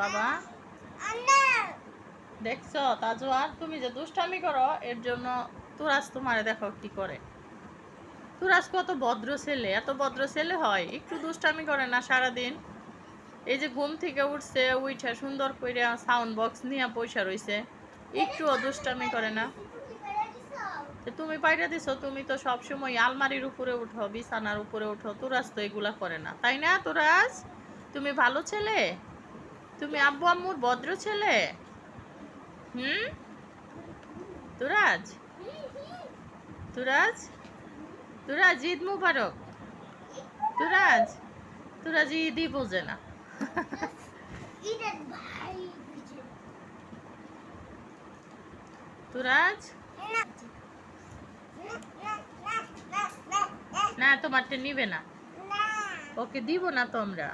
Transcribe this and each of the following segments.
বাবা? দেখছ তাজওয়ার তুমি যে দুষ্টামি করো এর জন্য তুরাজ তোমারে দেখো কি করে। তুরাজ কত ভদ্র ছেলে এত ভদ্র ছেলে হয় একটু দুষ্টামি করে না সারাদিন? এই যে ঘুম থেকে উঠছে উইঠা সুন্দর করে সাউন্ড বক্স নিয়ে পয়সা রইছে একটুও দুষ্টামি করে না। তুমি পাইরা দিছো তুমি তো সবসময় আলমারির উপরে উঠো বিছানার উপরে উঠো তুরাজ তো এগুলা করে না তাই না তুরাজ? তুমি ভালো ছেলে? তুমি আব্বু আম্মুর ভদ্র ছেলে? হুম? তুরাজ? তুরাজ? তুরাজ, ঈদ মুবারক। তুরাজ? তুরাজ, ঈদই বোঝে না। তুরাজ? না, তোমারটা নিবে না। ওকে দিব না তোমরা।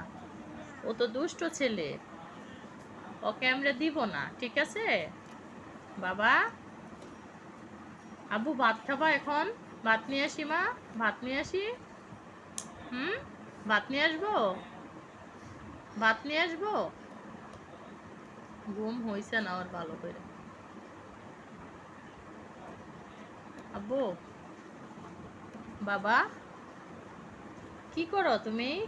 ও তো দুষ্ট ছেলে। ওকে আমরা দিব না, ঠিক আছে? বাবা? আবু, ভাত খাবা এখন? ভাত নিয়ে আসি, মা। ভাত নিয়ে আসি? হুম? ভাত নিয়ে আসব? ভাত নিয়ে আসব? ঘুম হয়েছে না ওর ভালো করে। আব্বু বাবা? কি করো তুমি?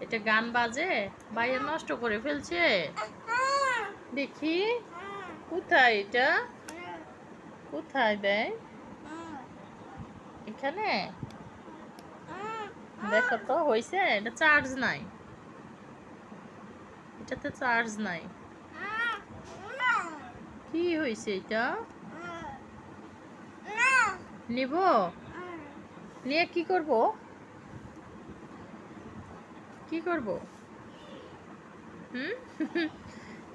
এটা গান বাজে? বাইরে নষ্ট করে ফেলছে? দেখি। কোথায় এটা? কোথায় দেয় এখানে? দেখো তো হয়েছে এটা চার্জ নাই। এটাতে চার্জ নাই। কি হয়েছে এটা? নিব? নিয়ে কি করব? কি করব? হুম?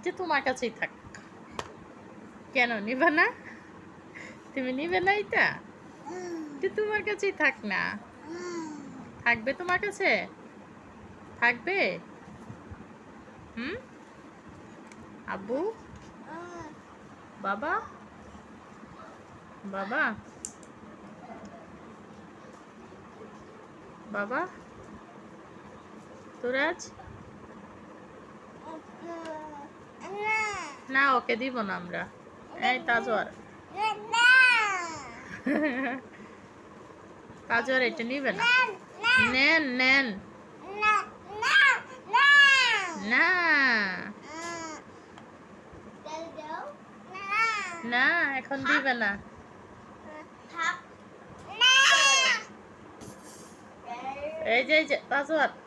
যে তোমার কাছেই থাক। কেন, নিবে না? তুমি নিবে না এটা? যে তোমার কাছেই থাক না। থাকবে তোমার কাছে? থাকবে? হুম? আব্বু? বাবা? বাবা? বাবা? তুরাজ? না, ওকে দিব না আমরা। এই তাজওয়ার। তাজওয়ার এটা নিবে না। নেন নেন। না। না, এখন দিবে না। এই যে তাজওয়ার।